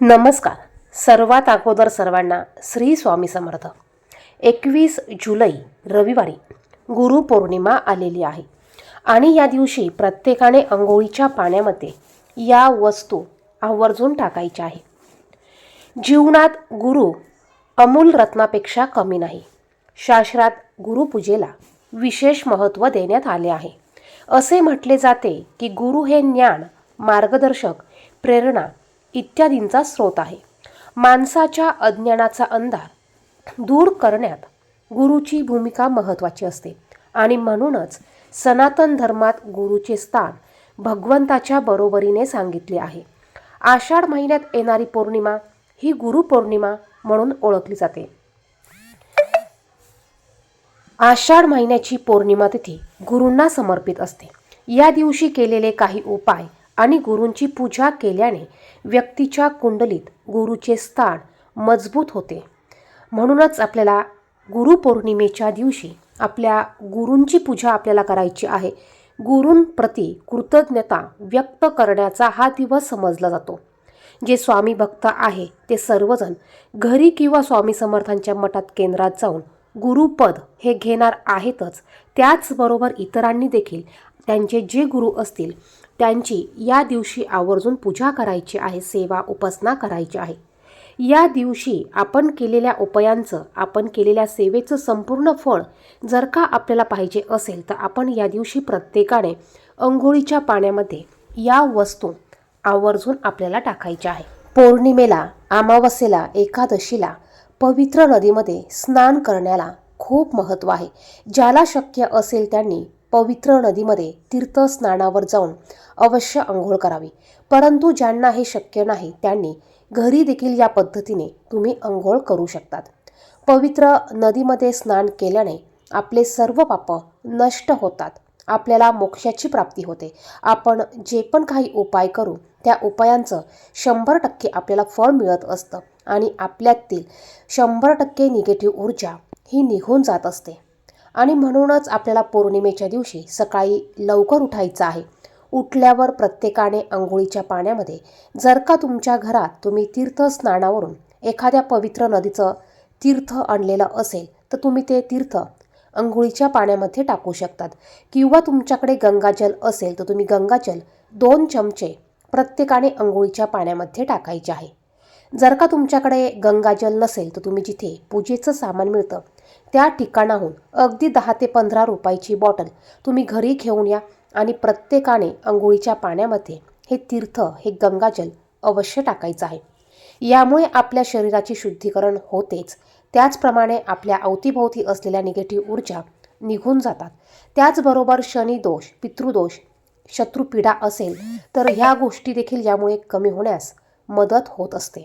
नमस्कार. सर्वात अगोदर सर्वांना श्री स्वामी समर्थ. एकवीस जुलै रविवारी गुरुपौर्णिमा आलेली आहे. आणि या दिवशी प्रत्येकाने अंघोळीच्या पाण्यामध्ये या वस्तू आवर्जून टाकायच्या आहे जीवनात गुरु अमूल रत्नापेक्षा कमी नाही. शास्त्रात गुरुपूजेला विशेष महत्त्व देण्यात आले आहे. असे म्हटले जाते की गुरु हे ज्ञान मार्गदर्शक प्रेरणा इत्यादींचा स्रोत आहे. माणसाच्या अज्ञानाचा अंधार दूर करण्यात गुरुची भूमिका महत्त्वाची असते. आणि म्हणूनच सनातन धर्मात गुरुचे स्थान भगवंताच्या बरोबरीने सांगितले आहे. आषाढ महिन्यात येणारी पौर्णिमा ही गुरुपौर्णिमा म्हणून ओळखली जाते. आषाढ महिन्याची पौर्णिमा तिथी गुरूंना समर्पित असते. या दिवशी केलेले काही उपाय आणि गुरूंची पूजा केल्याने व्यक्तीच्या कुंडलीत गुरुचे स्थान मजबूत होते. म्हणूनच आपल्याला गुरुपौर्णिमेच्या दिवशी आपल्या गुरूंची पूजा आपल्याला करायची आहे. गुरूंप्रती कृतज्ञता व्यक्त करण्याचा हा दिवस समजला जातो. जे स्वामी भक्त आहे ते सर्वजण घरी किंवा स्वामी समर्थांच्या मठात केंद्रात जाऊन गुरुपद हे घेणार आहेतच. त्याचबरोबर इतरांनी देखील त्यांचे जे गुरु असतील त्यांची या दिवशी आवर्जून पूजा करायची आहे सेवा उपासना करायची आहे. या दिवशी आपण केलेल्या उपायांचं आपण केलेल्या सेवेचं संपूर्ण फळ जर का आपल्याला पाहिजे असेल तर आपण या दिवशी प्रत्येकाने अंघोळीच्या पाण्यामध्ये या वस्तू आवर्जून आपल्याला टाकायच्या आहे. पौर्णिमेला अमावस्येला एकादशीला पवित्र नदीमध्ये स्नान करण्याला खूप महत्त्व आहे. ज्याला शक्य असेल त्यांनी पवित्र नदीमध्ये तीर्थस्नानावर जाऊन अवश्य आंघोळ करावी. परंतु ज्यांना हे शक्य नाही त्यांनी घरी देखील या पद्धतीने तुम्ही आंघोळ करू शकतात. पवित्र नदीमध्ये स्नान केल्याने आपले सर्व पाप नष्ट होतात. आपल्याला मोक्षाची प्राप्ती होते. आपण जे पण काही उपाय करू त्या उपायांचं शंभर टक्के आपल्याला फळ मिळत असतं आणि आपल्यातील शंभर टक्के निगेटिव्ह ऊर्जा ही निघून जात असते. आणि म्हणूनच आपल्याला पौर्णिमेच्या दिवशी सकाळी लवकर उठायचं आहे. उठल्यावर प्रत्येकाने आंघोळीच्या पाण्यामध्ये जर का तुमच्या घरात तुम्ही तीर्थस्नानावरून एखाद्या पवित्र नदीचं तीर्थ आणलेलं असेल तर तुम्ही ते तीर्थ अंघोळीच्या पाण्यामध्ये टाकू शकतात. किंवा तुमच्याकडे गंगाजल असेल तर तुम्ही गंगाजल दोन चमचे प्रत्येकाने अंघोळीच्या पाण्यामध्ये टाकायचे आहे. जर का तुमच्याकडे गंगाजल नसेल तर तुम्ही जिथे पूजेचं सामान मिळतं त्या ठिकाणाहून अगदी दहा ते पंधरा रुपयाची बॉटल तुम्ही घरी घेऊन या आणि प्रत्येकाने अंघोळीच्या पाण्यामध्ये हे तीर्थ हे गंगाजल अवश्य टाकायचं आहे. यामुळे आपल्या शरीराची शुद्धीकरण होतेच. त्याचप्रमाणे आपल्या अवतीभोवती असलेल्या निगेटिव्ह ऊर्जा निघून जातात. त्याचबरोबर शनिदोष पितृदोष शत्रुपीडा असेल तर ह्या गोष्टी देखील यामुळे कमी होण्यास मदत होत असते.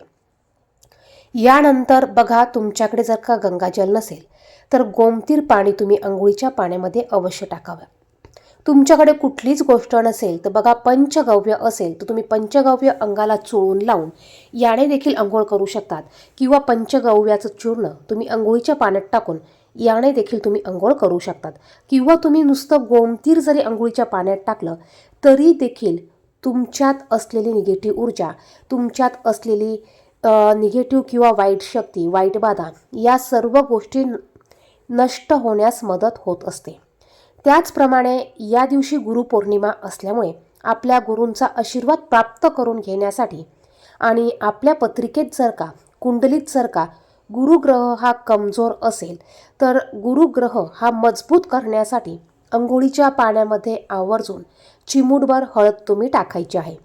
यानंतर बघा तुमच्याकडे जर का गंगाजल नसेल तर गोमतीर पाणी तुम्ही अंघोळीच्या पाण्यामध्ये अवश्य टाकावं. तुमच्याकडे कुठलीच गोष्ट नसेल तर बघा पंचगव्य असेल तर तुम्ही पंचगव्य अंगाला चोळून लावून याने देखील अंघोळ करू शकतात. किंवा पंचगव्याचं चूर्ण तुम्ही अंघोळीच्या पाण्यात टाकून याने देखील तुम्ही अंघोळ करू शकतात. किंवा तुम्ही नुसतं गोमतीर जरी अंघोळीच्या पाण्यात टाकलं तरी देखील तुमच्यात असलेली निगेटिव्ह ऊर्जा तुमच्यात असलेली निगेटिव्ह किंवा वाईट शक्ती वाईट बाधा या सर्व गोष्टी नष्ट होण्यास मदत होत असते. त्याचप्रमाणे या दिवशी गुरुपौर्णिमा असल्यामुळे आपल्या गुरूंचा आशीर्वाद प्राप्त करून घेण्यासाठी आणि आपल्या पत्रिकेत जर का कुंडलीत जर का गुरुग्रह हा कमजोर असेल तर गुरुग्रह हा मजबूत करण्यासाठी अंघोळीच्या पाण्यामध्ये आवर्जून चिमूटभर हळद तुम्ही टाकायची आहे.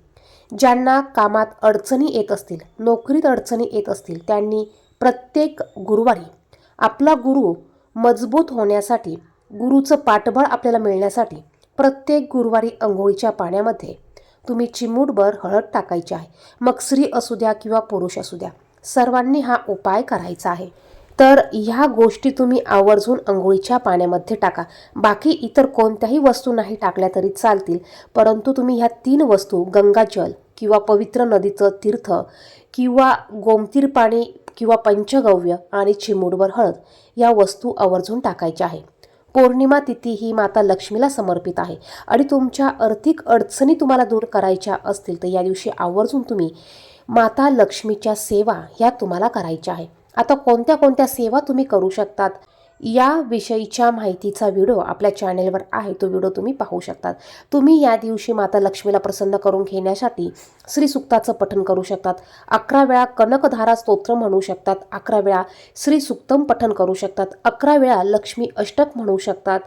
ज्यांना कामात अडचणी येत असतील नोकरीत अडचणी येत असतील त्यांनी प्रत्येक गुरुवारी आपला गुरु मजबूत होण्यासाठी गुरुचं पाठबळ आपल्याला मिळण्यासाठी प्रत्येक गुरुवारी अंघोळीच्या पाण्यामध्ये तुम्ही चिमूटभर हळद टाकायची आहे. मग स्त्री असू द्या किंवा पुरुष असू द्या सर्वांनी हा उपाय करायचा आहे. तर ह्या गोष्टी तुम्ही आवर्जून अंघोळीच्या पाण्यामध्ये टाका. बाकी इतर कोणत्याही वस्तू नाही टाकल्या तरी चालतील. परंतु तुम्ही ह्या तीन वस्तू गंगाजल किंवा पवित्र नदीचं तीर्थ किंवा गोमतीर पाणी किंवा पंचगव्य आणि चिमूडवर हळद या वस्तू आवर्जून टाकायच्या आहे. पौर्णिमा तिथी ही माता लक्ष्मीला समर्पित आहे आणि तुमच्या आर्थिक अडचणी तुम्हाला दूर करायच्या असतील तर या दिवशी आवर्जून तुम्ही माता लक्ष्मीच्या सेवा ह्या तुम्हाला करायच्या आहे. आता कोणत्या कोणत्या सेवा तुम्ही करू शकतात? या विषयीच्या माहितीचा व्हिडिओ आपल्या चॅनेलवर आहे. तो व्हिडिओ तुम्ही पाहू शकतात. तुम्ही या दिवशी माता लक्ष्मीला प्रसन्न करून घेण्यासाठी श्री सुक्ताचं पठण करू शकतात. अकरा वेळा कनकधारा स्तोत्र म्हणू शकतात. अकरा वेळा श्री सुक्तम पठण करू शकतात. अकरा वेळा लक्ष्मी अष्टक म्हणू शकतात.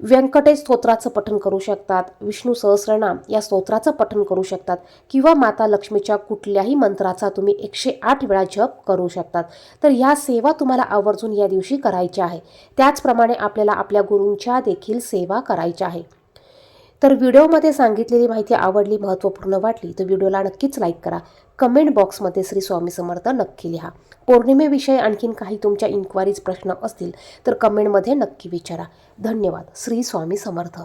व्यंकटेश स्तोत्राचं पठण करू शकतात विष्णू सहस्रनाम या स्तोत्राचं पठण करू शकतात किंवा माता लक्ष्मीच्या कुठल्याही मंत्राचा तुम्ही एकशे आठ वेळा जप करू शकतात. तर ह्या सेवा तुम्हाला आवर्जून या दिवशी करायच्या आहे. त्याचप्रमाणे आपल्याला आपल्या गुरूंच्या देखील सेवा करायच्या आहे. तर व्हिडिओमध्ये सांगितलेली माहिती आवडली महत्त्वपूर्ण वाटली तर व्हिडिओला नक्कीच लाईक करा. कमेंट बॉक्समध्ये श्री स्वामी समर्थ नक्की लिहा. पौर्णिमेविषयी आणखीन काही तुमच्या इन्क्वायरीज प्रश्न असतील तर कमेंटमध्ये नक्की विचारा. धन्यवाद. श्री स्वामी समर्थ.